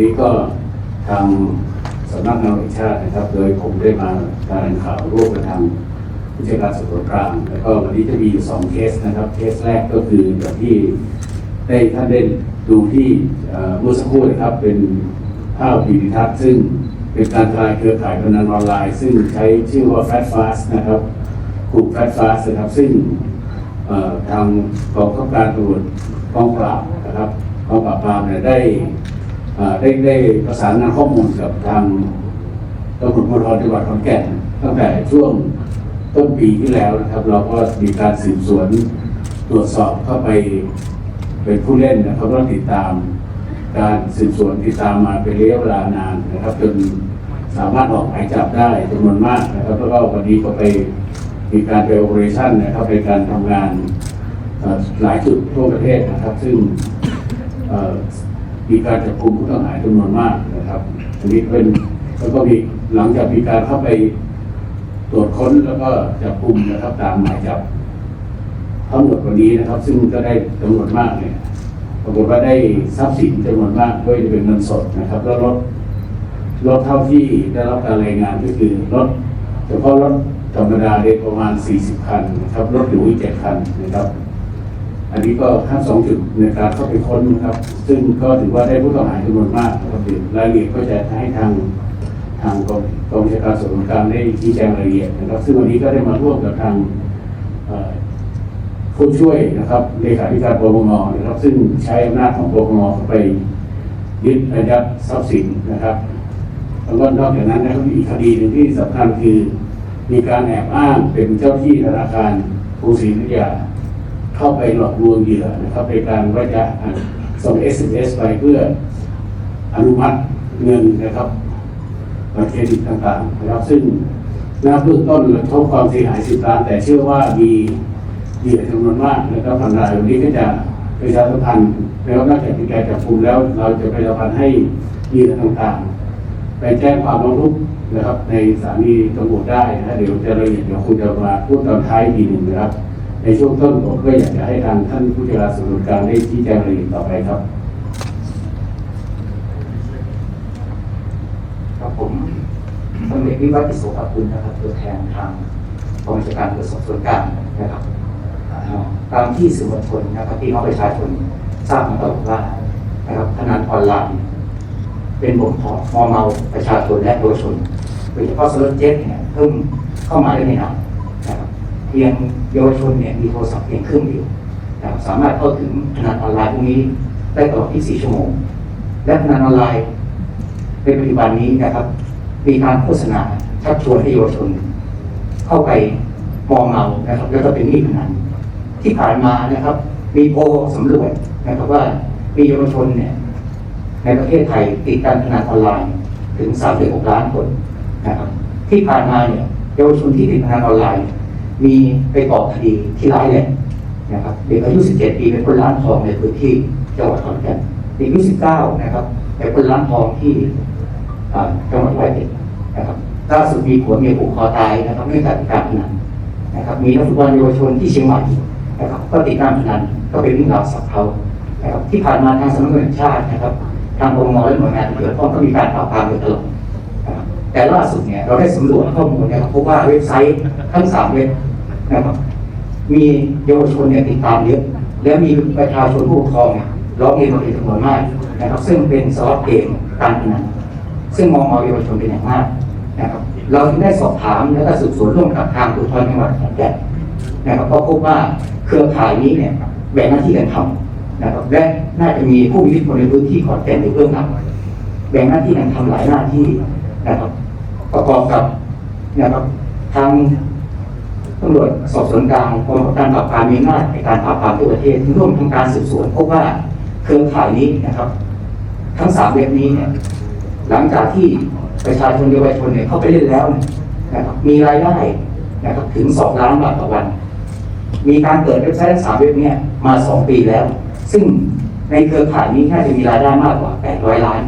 นี้ก็ทางสำนักงานแห่งชาตินะครับ โดยผมได้มาการข่าวร่วมกับทางผู้จัดการสอบสวนกลางแล้วก็วันนี้จะมีอยู่สองเคสนะครับ เคสแรกก็คืออย่างที่ได้ท่านได้ดูที่เมื่อสักครู่นะครับเป็นภาพวิดีทัศน์ซึ่งเป็นการทลายเครือข่ายพนันออนไลน์ ซึ่งใช้ชื่อว่า Fat Fast นะครับกลุ่ม Fat Fast นะครับซึ่งทางกองข้าการตำรวจกองปราบนะครับกองปราบปรามเนี่ยได้ ได้ได้ประสานงานข้อมูลกับทางตำรวจภูธรจังหวัดขอนแก่นตั้งแต่ช่วงต้นปีที่แล้วนะครับ เราก็มีการสืบสวนตรวจสอบเข้าไปเป็นผู้เล่นนะครับแล้วติดตาม การสืบสวนติดตามมาเป็นระยะเวลานานนะครับ จนสามารถออกหมายจับได้จำนวนมากนะครับ แล้วก็วันนี้ก็ไปมีการไปโอเปอเรชั่นนะครับในการทำงานหลายจุดทั่วประเทศนะครับ ซึ่ง มีการจับกลุ่มผู้ต้องหาจำนวนมากนะครับอันนี้เป็นแล้วก็มีหลังจากมีการเข้าไปตรวจค้นแล้วก็จับกลุ่มนะครับตามหมายจับทั้งหมดวันนี้นะครับ ซึ่งก็ได้จำนวนมากเนี่ยปรากฏว่าได้ทรัพย์สินจำนวนมากด้วยเป็นเงินสดนะครับ แล้วรถรถเท่าที่ได้รับการรายงานก็คือรถเฉพาะรถธรรมดาเด็ประมาณ 40 คันนะครับรถหรูอีก7คันนะครับ อันนี้ก็ทั้งสองจุดในการเข้าไปค้นนะครับ ซึ่งก็ถือว่าได้ผู้ต้องหาจำนวนมากนะครับเดี๋ยวรายละเอียดก็จะให้ทางทางกองกองชาการสอบสวนกลางได้ชี้แจงรายละเอียดนะครับ ซึ่งวันนี้ก็ได้มาร่วมกับทางผู้ช่วยนะครับเลขาธิการปปงนะครับ ซึ่งใช้อำนาจของปปงเข้าไปยึดอายัดทรัพย์สินนะครับแล้วก็นอกจากนั้นนะครับอีกคดีหนึ่งที่สำคัญคือ มีการแอบอ้างเป็นเจ้าที่ธนาคารกรุงศรีอยุธยา เข้าไปหลอกลวงเหยื่อนะครับในการว่าจะส่ง SMS ไปเพื่ออนุมัติเงินนะครับบัตรเครดิตต่างๆนะครับซึ่งน้าเบื้องต้นเราทบความเสียหายสิบล้าน แต่เชื่อว่ามีเหยื่อจำนวนมากนะครับทางรายวันนี้ก็จะประชาสัมพันธ์แล้วนอกจากมีการจับกลุ่มแล้ว เราจะประชาสัมพันธ์ให้เหยื่อต่างๆ ไปแจ้งความร้องทุกข์นะครับ ในสถานีตำรวจได้นะเดี๋ยวจะละเอียดเดี๋ยวคุณจะมาพูดตอนท้ายอีกทีหนึ่งนะครับ ในช่วงต้นผมก็อยากจะให้ทางท่านผู้จัดการสอบสวนกลางได้ชี้แจงรายละเอียดต่อไปครับ ครับผมตำรวจวิวัฒน์อิโสภคุณนะครับตัวแทนทางกองบัญชาการตรวจสอบส่วนกลางนะครับอ่าตามที่สื่อมวลชนนะครับที่น้องประชาชนทราบมาตลอดว่านะครับพนันออนไลน์เป็นบ่มเพาะมอมเมาประชาชนและเยาวชนโดยเฉพาะสล็อตเจ็ตเนี่ยเพิ่มเข้ามาได้ไม่นาน เพียงเยาวชนเนี่ยมีโทรศัพท์เพียงเครื่องเดียวนะครับสามารถเข้าถึงพนันออนไลน์พวกนี้ได้ตลอด 24 ชั่วโมง และพนันออนไลน์ในปัจจุบันนี้นะครับ มีการโฆษณาชักชวนให้เยาวชน เข้าไปมองเมานะครับ แล้วก็เป็นหนี้พนันที่ผ่านมานะครับ มีโพลสำรวจนะครับว่ามีเยาวชนเนี่ยในประเทศไทยติดการพนันออนไลน์ถึง 3.6 ล้านคนนะครับ ที่ผ่านมาเนี่ยเยาวชนที่ติดพนันออนไลน์ มีไปก่อคดีที่ร้ายแรงนะครับเด็กอายุ 17 ปีเป็นคนร้านทองในพื้นที่จังหวัดขอนแก่นเด็กอายุ 19 นะครับเป็นคนร้านทองที่จังหวัดร้อยเอ็ดนะครับล่าสุดมีผัวเมียผูกคอตายนะครับเนื่องจากการพนันนะครับ มีนักฟุตบอลเยาวชนที่เชียงใหม่นะครับก็ติดการพนันก็เป็นเรื่องราวสับเขานะครับที่ผ่านมาทางสำนักงานชาตินะครับ ทางปปงและหน่วยงานที่เกี่ยวข้องก็มีการปราบปรามโดยตลอดแต่ล่าสุดเนี่ยเราได้สำรวจข้อมูลนะครับพบว่าเว็บไซต์ทั้งสามเว็บ นะครับ มีเยาวชนเนี่ยติดตามเยอะ และมีประชาชนผู้ปกครองเนี่ยร้องเรียนมาเป็นจำนวนมากนะครับ ซึ่งเป็นสล็อตเกมการพนันซึ่งมองเมาเยาวชนเป็นอย่างมากนะครับเราจึงได้สอบถามและก็สืบสวนร่วมกับทางภูธรจังหวัดขอนแก่นนะครับก็พบว่าเครือข่ายนี้เนี่ยแบ่งหน้าที่กันทำนะครับและน่าจะมีผู้มีอิทธิพลในพื้นที่ขอนแก่นอยู่เบื้องหลังแบ่งหน้าที่กันทำหลายหน้าที่นะครับ ประกอบกับนะครับทาง ตำรวจสอบสวนกลางกองบังคับการปราบปรามมีอำนาในการปราบปรามทั่วประเทศร่วมทำการสืบสวนพบว่าเครือข่ายนี้นะครับ ทั้งสามเว็บนี้เนี่ยหลังจากที่ประชาชนเยาวชนเนี่ยเข้าไปเล่นแล้วเนี่ยนะครับมีรายได้นะครับถึงสองล้านบาทต่อวัน มีการเปิดเว็บไซต์ทั้งสามเว็บเนี่ยมาสองปีแล้ว ซึ่งในเครือข่ายนี้น่าจะมีรายได้มากกว่า 800 ล้าน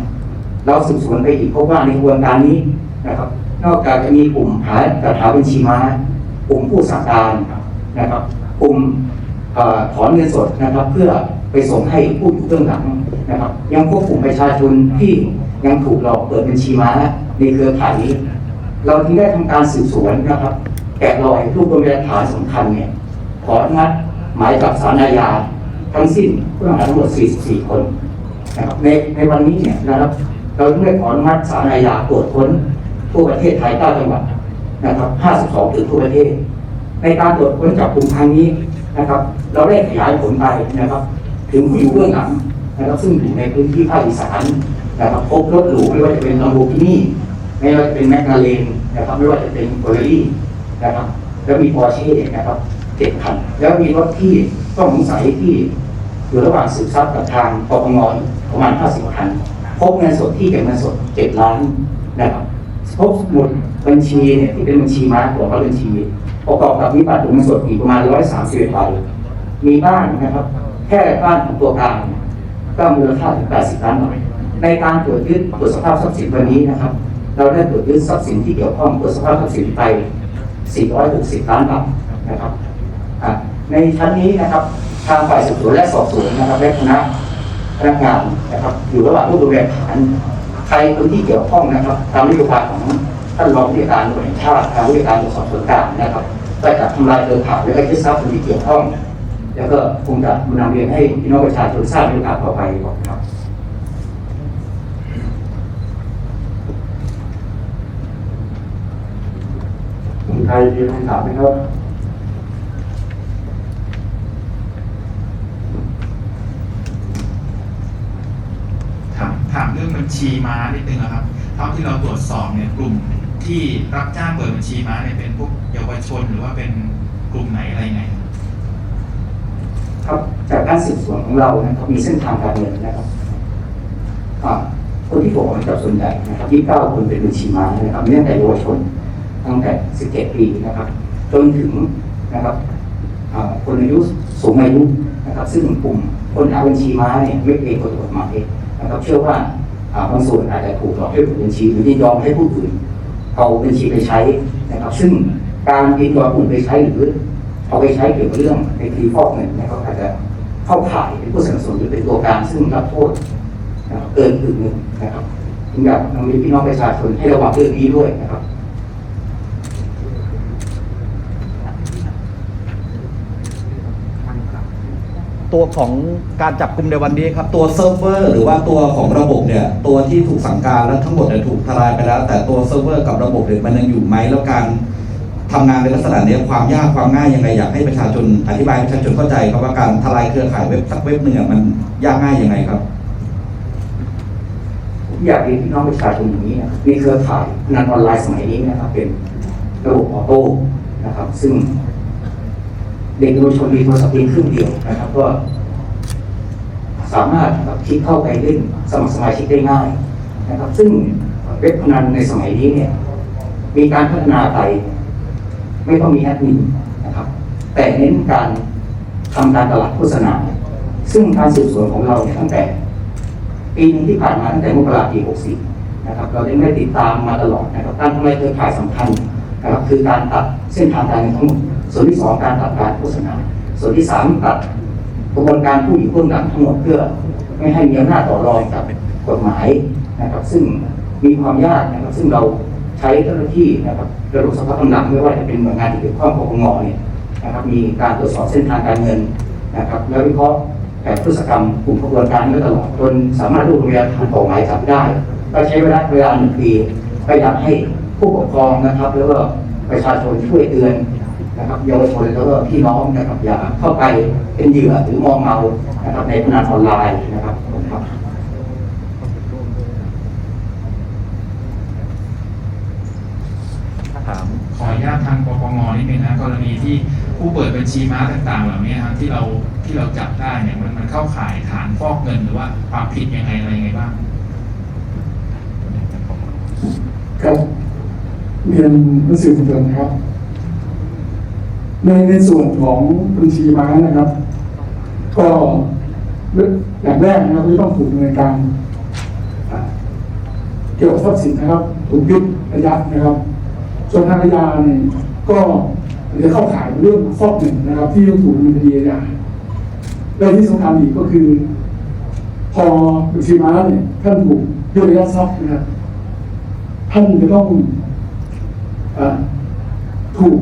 เราสืบสวนไปอีกพบว่าในกระบวนการนี้นะครับ นอกจากจะมีกลุ่มหาจัดหาบัญชีม้า กลุ่มผู้สั่งการนะครับกลุ่มเอ่อถอนเงินสดนะครับ เพื่อไปส่งให้ผู้อยู่เบื้องหลังนะครับ ยังพบกลุ่มประชาชนที่ยังถูกหลอกเปิดบัญชีม้าในเครือข่ายนี้ เราจึงได้ทำการสืบสวนนะครับ แกะรอยรูปรวมพยานฐานสำคัญเนี่ยขออนุมัติหมายจับสารอาญาทั้งสิ้นผู้ต้องหาทั้งหมด 44 คนนะครับในในวันนี้เนี่ยนะครับเราได้ขออนุมัติสารอาญาตรวจค้นทั่วประเทศไทย9จังหวัด นะครับ 52 จุดทั่วประเทศ ในการตรวจค้นจับกลุ่มครั้งนี้นะครับ เราได้ขยายผลไปนะครับ ถึงผู้อยู่เบื้องหลังนะครับ ซึ่งอยู่ในพื้นที่ภาคอีสานนะครับพบรถหรูไม่ว่าจะเป็นลัมโบกินี่ไม่ว่าจะเป็นแมคลาเรนนะครับ ไม่ว่าจะเป็นเฟอร์รารี่นะครับ แล้วมีปอร์เช่นะครับเจ็ดคัน แล้วมีรถที่ต้องสงสัยที่อยู่ระหว่างสืบทรัพย์กับทางปปงประมาณ 50 คัน พบเงินสดที่เป็นเงินสด 7 ล้านนะครับ พบสมุดบัญชีเนี่ยที่เป็นบัญชีม้าของเขาบัญชีประกอบกับมีบัตรเงินสดอีกประมาณ130ใบมีบ้านนะครับ แค่บ้านของตัวกลางก็มูลค่าถึง80ล้านบาทในการตรวจยึดตรวจสภาพทรัพย์สินวันนี้นะครับ เราได้ตรวจยึดทรัพย์สินที่เกี่ยวข้องตรวจสภาพทรัพย์สินไป 460 ล้านบาทนะครับในชั้นนี้นะครับทางฝ่ายสืบสวนและสอบสวนนะครับและคณะพนักงานนะครับอยู่ระหว่างรวบรวมพยานฐาน ครคนที่เกี่ยวข้องนะครับตามนโยบายของท่านรองผู้การตำรวจแห่งชาติทางผู้การตรวจสอบสวนกลางนะครับได้จัดทำลายเครือข่ายและก็ยึดทรัพย์คนที่เกี่ยวข้อง แล้วก็คงจะนำเรียนให้พี่น้องประชาชนทราบในโอกาสต่อไปก่อนครับคุณไทยมีคำถามไหมครับ ถามเรื่องบัญชีม้านิดนึงอะครับเท่าที่เราตรวจสอบเนี่ยกลุ่มที่รับจ้างเปิดบัญชีม้าเนี่ยเป็นพวกเยาวชนหรือว่าเป็นกลุ่มไหนอะไรไงครับครับจากการสืบสวนของเรานะครับมีเส้นทางการเงินนะครับคนที่ถูกอกมาจับส่วนใหญ่นะครับ29คนเป็นบัญชีม้านะครับเนื่องแต่เยาวชนตั้งแต่ 17 ปีนะครับ จนถึงนะครับคนอายุสูงอายุนะครับ ซึ่งกลุ่มคนหาบัญชีม้าเนี่ยไม่เกรงกฎหมาย นะครับเชื่อว่าบางส่วนอาจจะถูกหลอกให้เปิดบัญชีหรือยินยอมให้ผู้อื่นเอาบัญชีไปใช้นะครับ ซึ่งการยินยอมผู้อื่นไปใช้หรือเอาไปใช้เกี่ยวกับเรื่องในคดีฟอกเงินนะครับอาจจะเข้าข่ายเป็นผู้สนับสนุนหรือเป็นตัวการซึ่งรับโทษเกินกึ่งหนึ่งนะครับจึงอยากมีพี่น้องประชาชนให้ระวังเรื่องนี้ด้วยนะครับ ตัวของการจับกลุ่มในวันนี้ครับ ตัวเซิร์ฟเวอร์หรือว่าตัวของระบบเนี่ยตัวที่ถูกสั่งการแล้วทั้งหมดเนี่ยถูกทลายไปแล้ว แต่ตัวเซิร์ฟเวอร์กับระบบเนี่ยมันยังอยู่ไหมแล้วการทำงานในลักษณะนี้ความยากความง่ายยังไงอยากให้ประชาชนอธิบายประชาชนเข้าใจครับว่าการทลายเครือข่ายเว็บสักเว็บหนึ่งอมันยากง่ายยังไงครับผมอยากเรียนพี่น้องประชาชนอย่างนี้นะครับมีเครือข่ายพนันออนไลน์สมัยนี้นะครับเป็นระบบออโต้นะครับ ซึ่ง เด็กเยาวชนมีโทรศัพท์เพียงเครื่องเดียวนะครับก็สามารถคลิกเข้าไปเล่นสมัครสมาชิกได้ง่ายนะครับ ซึ่งเว็บพนันในสมัยนี้เนี่ยมีการพัฒนาไป ไม่ต้องมีแอดมินนะครับ แต่เน้นการทำการตลาดโฆษณา ซึ่งการสืบสวนของเราเนี่ยตั้งแต่ปีหนึงที่ผ่านมาตั้งแต่มกราปี 64 นะครับ เราได้ได้ติดตามมาตลอดนะครับการทำลายเครือข่ายสำคัญนะครับคือการตัดเส้นทางการเงินทั้งหมด ส่วนที่สองการตัดการโฆษณา ส่วนที่สามตัดกระบวนการผู้อยู่เบื้องหลังทั้งหมดเพื่อไม่ให้มีอำนาจต่อรองกับกฎหมายนะครับ ซึ่งมีความยากนะครับ ซึ่งเราใช้เจ้าหน้าที่นะครับระดมสภาพกำลังไม่ว่าจะเป็นหน่วยงานที่เกี่ยวข้องของปปงเนี่ยนะครับมีการตรวจสอบเส้นทางการเงินนะครับ แล้ววิเคราะห์แผนพฤติกรรมกลุ่มขบวนการนี้ตลอดจนสามารถรวบรวมพยานฐานออกหมายจับได้ ก็ใช้เวลาเวลาหนึ่งปีก็อยากให้ผู้ปกครองนะครับ แล้วก็ประชาชนช่วยเตือน นะครับเยาวชนแล้วก็พี่น้องนะครับอย่าเข้าไปเป็นเหยื่อหรือมองเมานะครับในพนันออนไลน์นะครับผมครับถามขออนุญาตทางปปงนิดนึงนะกรณีที่ผู้เปิดบัญชีม้าต่างๆเหล่านี้ครับที่เราที่เราจับได้เนี่ยมันมันเข้าข่ายฐานฟอกเงินหรือว่าความผิดยังไงอะไรยังไงบ้างครับเรียนหนังสือมวลชนนะครับ ในในส่วนของบัญชีม้านะครับ ก็อย่างแรกนะครับที่ต้องถูกดำเนินการเกี่ยวกับทรัพย์สินนะครับถูกยึดระยะนะครับส่วนทางอาญาเนี่ยก็จะเข้าข่ายเรื่องฟอกเงินนะครับ ที่ต้องถูกดำเนินคดีอาญาและที่สำคัญอีกก็คือ พอบัญชีม้าเนี่ยท่านถูกยึดระยะทรัพย์นะครับท่านจะต้องอถูก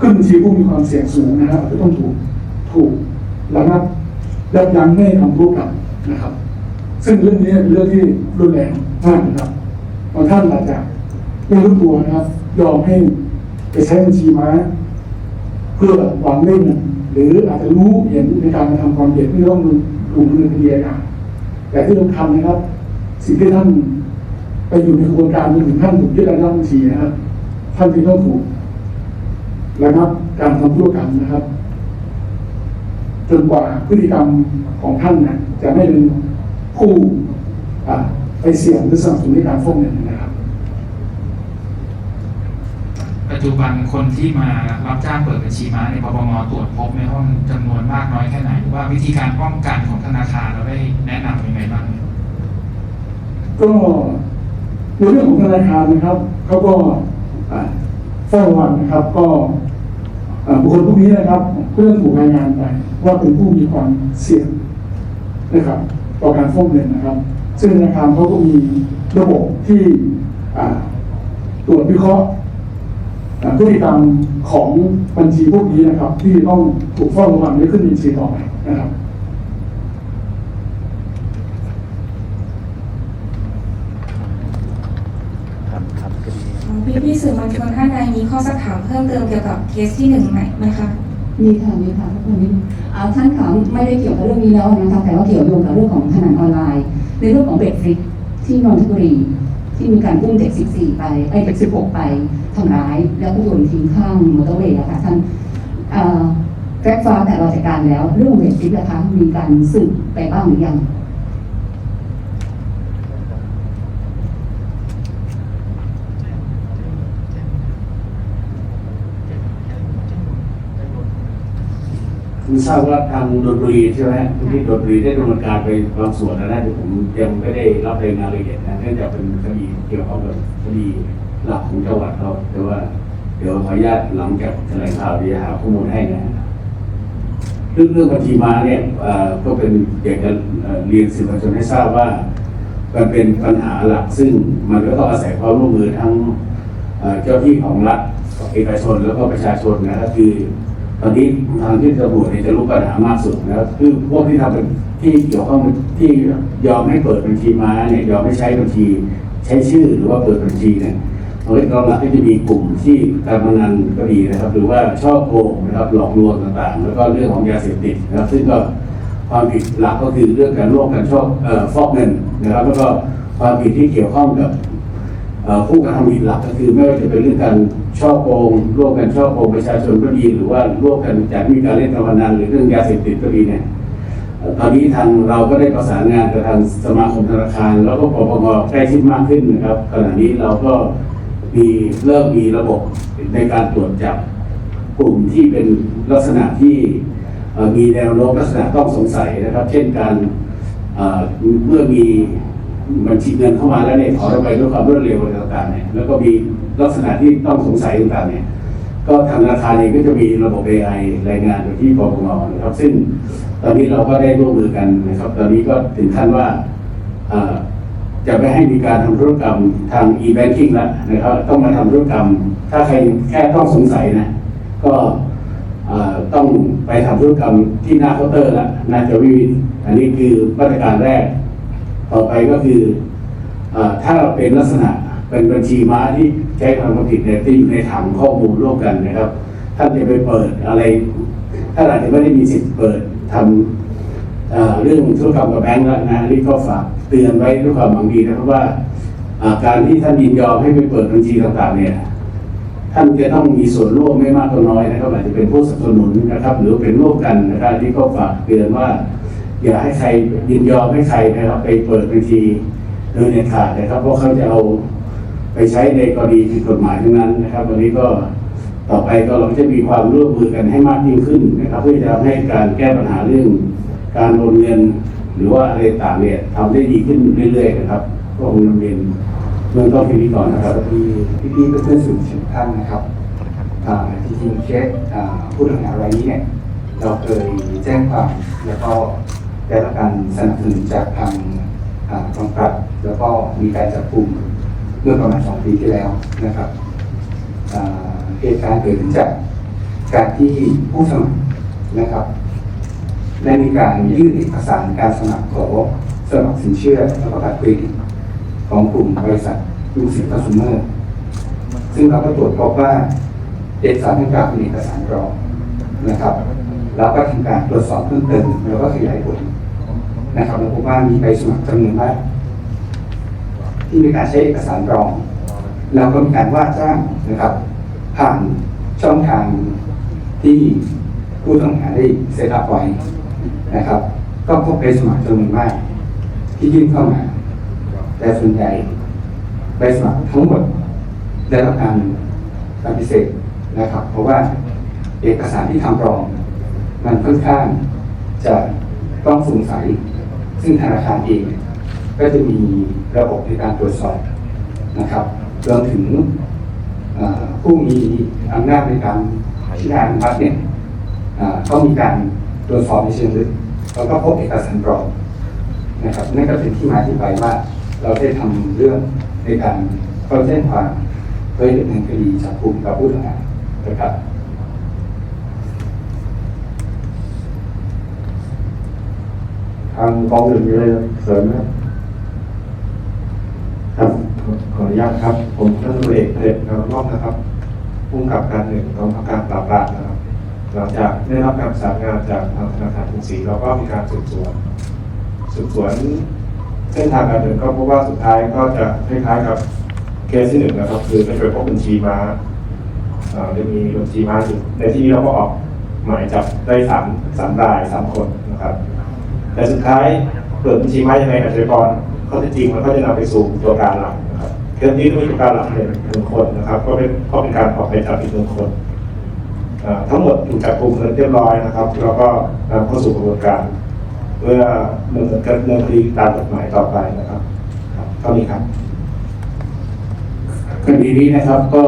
ขึ้นบัญชีผู้มีความเสี่ยงสูงนะครับจะต้องถูกถูกระงับยับยั้งไม่ให้ทำธุรกรรมนะครับ ซึ่งเรื่องนี้เป็นเรื่องที่รุนแรงมากนะครับบางท่านอาจจะไม่รู้ตัวนะครับยอมให้ไปใช้บัญชีม้า เพื่อหวังเล่นหรืออาจจะรู้เห็นในการทำความผิดที่ต้องถูกดำเนินคดีอาญาแต่ที่สำคัญนะครับ สิ่งที่ท่านไปอยู่ในกระบวนการจนถึงท่านถูกยึดระงับบัญชีนะครับท่านจึงต้องถูก ระงับการทำธุรกรรมนะครับ จนกว่าพฤติกรรมของท่านนะจะไม่เป็นผู้อ่าไปเสี่ยงหรือสนับสนุนในการฟ้องเงินนะครับ ปัจจุบันคนที่มารับจ้างเปิดบัญชีม้าในปปงตรวจพบในห้องจำนวนมากน้อยแค่ไหนหรือว่าวิธีการป้องกันของธนาคารเราได้แนะนำยังไงบ้างก็ในเรื่องของธนาคารนะครับเขาก็อ่าเฝ้าระวังนะครับ ก็อ่า บุคคลพวกนี้นะครับเพื่อถูกรายงานไปว่าเป็นผู้มีความเสี่ยงนะครับต่อการฟ้องเงินนะครับ ซึ่งธนาคารเขาก็มีระบบที่ตรวจวิเคราะห์พฤติกรรมของบัญชีพวกนี้นะครับ ที่ต้องถูกเฝ้าระวังและขึ้นบัญชีต่อไปนะครับ พี่พี่ๆสื่อมวลชนท่านใดมีข้อสักถามเพิ่มเติมเกี่ยวกับเคสที่หนึ่งไหมไหมคะมีค่ะมีค่ะทุกคนนี้อ่าท่านขาไม่ได้เกี่ยวกับเรื่องนี้แล้วนะคะแต่ว่าเกี่ยวโยงกับเรื่องของพนันออนไลน์ ในเรื่องของเบ็ดฟริกที่นนทบุรี ที่มีการอุ้มเด็ก 14 ไปไอ้เด็ก 16 ไปทำร้าย แล้วก็โยนทิ้งข้างมอเตอร์เวย์อะคะท่านแกร็กฟ้าแต่เราจัดการแล้ว เรื่องเบ็ดฟริกนะคะมีการสืบไปบ้างหรือยัง คุณทราบว่าทางดนตรีใช่ไหมที่ดนตรีได้ดำเนินการไปบางส่วนแล้วนะที่ผมยังไม่ได้รับรายงานละเอียดนะเนื่องจากเป็นคดีเกี่ยวข้องกับคดีหลักของจังหวัดเราแต่ว่าเดี๋ยวขออนุญาตหลังจากแถลงข่าวเดี๋ยวหาข้อมูลให้นะเรื่องเรื่องบัญชีมาเนี่ยก็เป็นอยากจะเรียนสื่อมวลชนให้ทราบว่ามันเป็นปัญหาหลักซึ่งมันก็ต้องอาศัยความร่วมมือทั้งเอ่อเจ้าที่ของรัฐเอกชนแล้วก็ประชาชนนะครับคือ ตอนนี้ทางที่ตำรวจเนี่ยจะรู้ปัญหามากสุดนะครับคือพวกที่ทำเป็นที่เกี่ยวข้องที่ยอมให้เปิดบัญชีม้าเนี่ยยอมให้ใช้บัญชีใช้ชื่อหรือว่าเปิดบัญชีเนี่ยตอนนี้กองหลักก็จะมีกลุ่มที่การพนันก็ดีนะครับ หรือว่าช่อโกงนะครับหลอกลวงต่างๆ แล้วก็เรื่องของยาเสพติดนะครับ ซึ่งก็ความผิดหลักก็คือเรื่องการร่วมกันช่อเอ่อฟอกเงินนะครับ แล้วก็ความผิดที่เกี่ยวข้องกับผู้กระทำผิดหลักก็คือไม่ว่าจะเป็นเรื่องการ ช่อโกงร่วมกันช่อโกงประชาชนก็ดี หรือว่าร่วมกันจัดมีการเล่นการพนันหรือเรื่องยาเสพติดก็ดีเนี่ยตอนนี้ทางเราก็ได้ประสานงานกับทางสมาคมธนาคาร แล้วก็ปปงใกล้ชิดมากขึ้นนะครับขณะนี้เราก็มีเริ่มมีระบบในการตรวจจับกลุ่มที่เป็นลักษณะที่มีแนวโน้มลักษณะต้องสงสัยนะครับ เช่นการเมื่อมีบัญชีเงินเข้ามาแล้วเนี่ยถอนออกไปด้วยความรวดเร็วอะไรต่างๆเนี่ยแล้วก็มี ลักษณะที่ต้องสงสัยต่างๆเนี่ยก็ทางธนาคารเองก็จะมีระบบ AI รายงานไปที่ปปงนะครับ ซึ่งตอนนี้เราก็ได้ร่วมมือกันนะครับ ตอนนี้ก็ถึงขั้นว่าจะไม่ให้มีการทำธุรกรรมทาง e-banking แล้วนะครับ ต้องมาทำธุรกรรม ถ้าใครแค่ต้องสงสัยนะ ก็ต้องไปทำธุรกรรมที่หน้าเคาน์เตอร์ล้วน่าจะวิวิอันนี้คือมาตรการแรก ต่อไปก็คือออถ้าเป็นลักษณะเป็นบัญชีม้าที่ ใช้ความผิดเนี่ยที่อยู่ในถังข้อมูลร่วมกันนะครับ ท่านจะไปเปิดอะไรท่านอาจจะไม่ได้มีสิทธิ์เปิดทำเรื่องธุรกรรมกับแบงก์แล้วนะนี่ก็ฝากเตือนไว้ด้วยความหวังดีนะครับว่าอ่าการที่ท่านยินยอมให้ไปเปิดบัญชีต่างๆ เนี่ยท่านจะต้องมีส่วนร่วมไม่มากก็น้อยนะครับอาจจะเป็นผู้สนับสนุนนะครับ หรือเป็นร่วมกันนะครับที่ก็ฝากเตือนว่า อย่าให้ใครยินยอมให้ใครนะครับไปเปิดบัญชีโดยเด็ดขาดนะครับเพราะเขาจะเอา ไปใช้ในกรณีผิดกฎหมายทั้งนั้นนะครับ วันนี้ก็ต่อไปก็เราจะมีความร่วมมือกันให้มากยิ่งขึ้นนะครับ เพื่อจะทำให้การแก้ปัญหาเรื่อง การโอนเงิน หรือว่าอะไรต่างเนี่ยทำได้ดีขึ้นเรื่อยๆนะครับก็คงนำเรียนเบื้องต้นแค่นี้ก่อนนะครับที่พี่ๆเพื่อนๆสื่อทุกท่านนะครับอ่จริงๆเคสอ่าผู้ต้องหารายนี้เนี่ยเราเคยแจ้งความแล้วก็ได้รับการสนับสนุนจากทางกองปราบแล้วก็มีการจับกลุ่ม เมื่อประมาณสองปีที่แล้วนะครับเหตุการณ์เกิดขึ้นจากการที่ผู้สมัครนะครับได้มีการยื่นเอกสารการสมัครขอสมัครสินเชื่อและประกันเครดิตของกลุ่มบริษัทยูสิคอนซูเมอร์ซึ่งเราก็ตรวจพบว่าเอกสารดังกล่าวเป็นเอกสารปลอมนะครับแล้วก็ทำการตรวจสอบเพิ่มเติมแล้วก็ขยายผลนะครับเราพบว่ามีใบสมัครจำนวนมาก ที่มีการใช้เอกสารปลอมแล้วก็มีการว่าจ้างนะครับ ผ่านช่องทางที่ผู้ต้องหาได้เซตอัพไว้นะครับ ก็พบใบสมัครจำนวนมาก ที่ยื่นเข้ามา แต่ส่วนใหญ่ใบสมัครทั้งหมดได้รับการปฏิเสธนะครับ เพราะว่าเอกสารที่ทำปลอมมันค่อนข้างจะต้องสงสัย ซึ่งธนาคารเอง ก็จะมีระบบในการตรวจสอบนะครับรวมถึงผู้มีอำนาจในการพิจารณาอนุมัติเนี่ยเอ่อก็มีการตรวจสอบในเชิงลึกแล้วก็พบเอกสารปลอมนะครับนั่นก็เป็นที่มาที่ไปว่าเราได้ทำเรื่องในการเข้าแจ้งความเพื่อดำเนินคดีจับกลุ่มกับผู้ต้องหานะครับทางกองอื่นมีอะไรเสริมไหม ขออนุญาตครับ ผมท่านตุเอกเพชรนรนอกนะครับผู้กำกับการหนึ่งกองบังคับการปราบปรามนะครับ หลังจากได้รับการประสานงานจากทางธนาคารกรุงศรีเราก็มีการสืบสวนสืบสวนเส้นทางการเงินก็พบว่าสุดท้ายก็จะคล้ายๆกับเคสที่หนึ่งนะครับ คือไปตรวจพบบัญชีม้าเอ่อจะมีบัญชีม้าอยู่ในที่นี้เราก็ออกหมายจับได้สามสามรายสามคนนะครับ แต่สุดท้ายเปิดบัญชีม้ายังไงอาชญากรข้อเท็จจริงมันก็จะนำไปสู่ตัวการหลัก รับเคสนี้ก็มีการหลักเนี่ยหนึ่งคนนะครับ ก็เป็นก็เป็นการออกหมายจับอีกหนึ่งคนทั้งหมดถูกจับกลุ่มเรียบร้อยนะครับ แล้วก็นำเข้าสู่กระบวนการเพื่อดำเนินการดำเนินคดีตามกฎหมายต่อไปนะครับเท่านี้ครับคดีนี้นะครับก็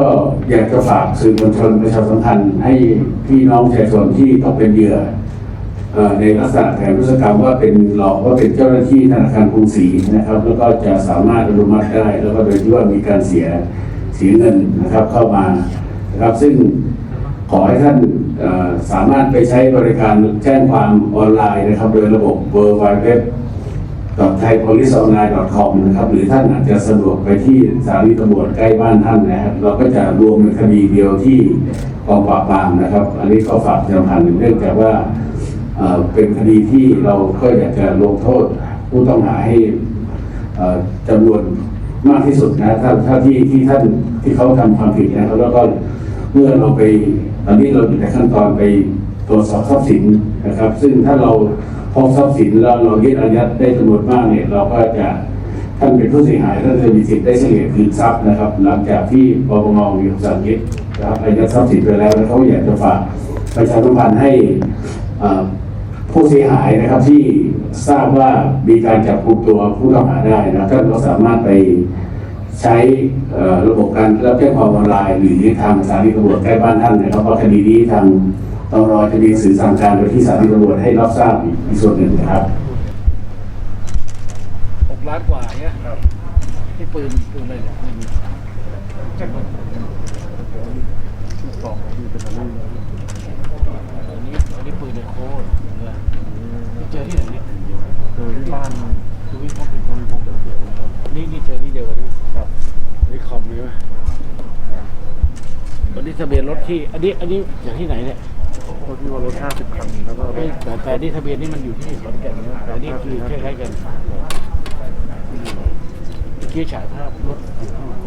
อยากจะฝากสื่อมวลชนประชาสัมพันธ์ให้พี่น้องประชาชนที่ตกเป็นเหยื่อ ในลักษณะแผนรุษกรรมว่าเป็นหลอกว่าเป็นเจ้าหน้าที่ธนาคารกรุงศรีนะครับ แล้วก็จะสามารถอนุมัติได้ แล้วก็โดยที่ว่ามีการเสียเสียเงินนะครับเข้ามานะครับซึ่งขอให้ท่านสามารถไปใช้บริการแจ้งความออนไลน์นะครับ โดยระบบ w w w t h a i p o l i c e o n l i n e c o m นะครับหรือท่านอาจจะสะดวกไปที่สถานีตำรวจใกล้บ้านท่านนะครับ เราก็จะรวมเป็นคดีเดียวที่กองปราบปรามนะครับ อันนี้ก็ฝากประชาสัมพันธ์เนื่องจากว่า เป็นคดีที่เราก็อยากจะลงโทษผู้ต้องหาให้จำนวนมากที่สุดนะถ้าถ้าที่ที่ท่านที่เขาทำความผิดนะครับแล้วก็เมื่อเราไปตอนนี้เราอยู่ในขั้นตอนไปตรวจสอบทรัพย์สินนะครับ ซึ่งถ้าเราพบทรัพย์สินแล้วเรายึดอายัดได้จำนวนมากเนี่ย เราก็จะท่านเป็นผู้เสียหายท่านจะมีสิทธิ์ได้เฉลี่ยคืนทรัพย์นะครับ หลังจากที่ปปงมีคำสั่งยึดนะครับอายัดทรัพย์สินไปแล้วแล้วเขาอยากจะฝากประชาสัมพันธ์ให้อ่อ ผู้เสียหายนะครับที่ทราบว่ามีการจับกลุ่มตัวผู้ต้องหาได้นะท่านก็สามารถไปใช้ระบบการรับแจ้งความออนไลน์หรือทางสถานีตำรวจใกล้บ้านท่านนะครับเพราะคดีนี้ทางตรอจะมีสื่อสั่งการไปที่สถานีตำรวจให้รับทราบอีกส่วนหนึ่งนะครับหกล้านกว่าเนี้ยที่ปืนปืนอะไรเนี่ยไม่มีสองคือเป็นอะไร อันนี้อันนี้ปืนในโค้ดเลยเจอที่ไหนเนี่ยเจอที่บ้านคือวิพกษ์เป็นวิพกษ์เดียวนี่นี่เจอที่เดียวกันนะครับนี่คอมนี่ไหมวันนี้ทะเบียนรถที่ อันนี้ อันนี้จากที่ไหนเนี่ยรถที่ว่ารถห้าสิบคันแล้วก็แต่แต่นี่ทะเบียนนี่มันอยู่ที่ขอนแก่นนะแต่นี่คือคล้ายๆกันเมื่อกี้ฉายภาพรถอยู่ข้างหลัง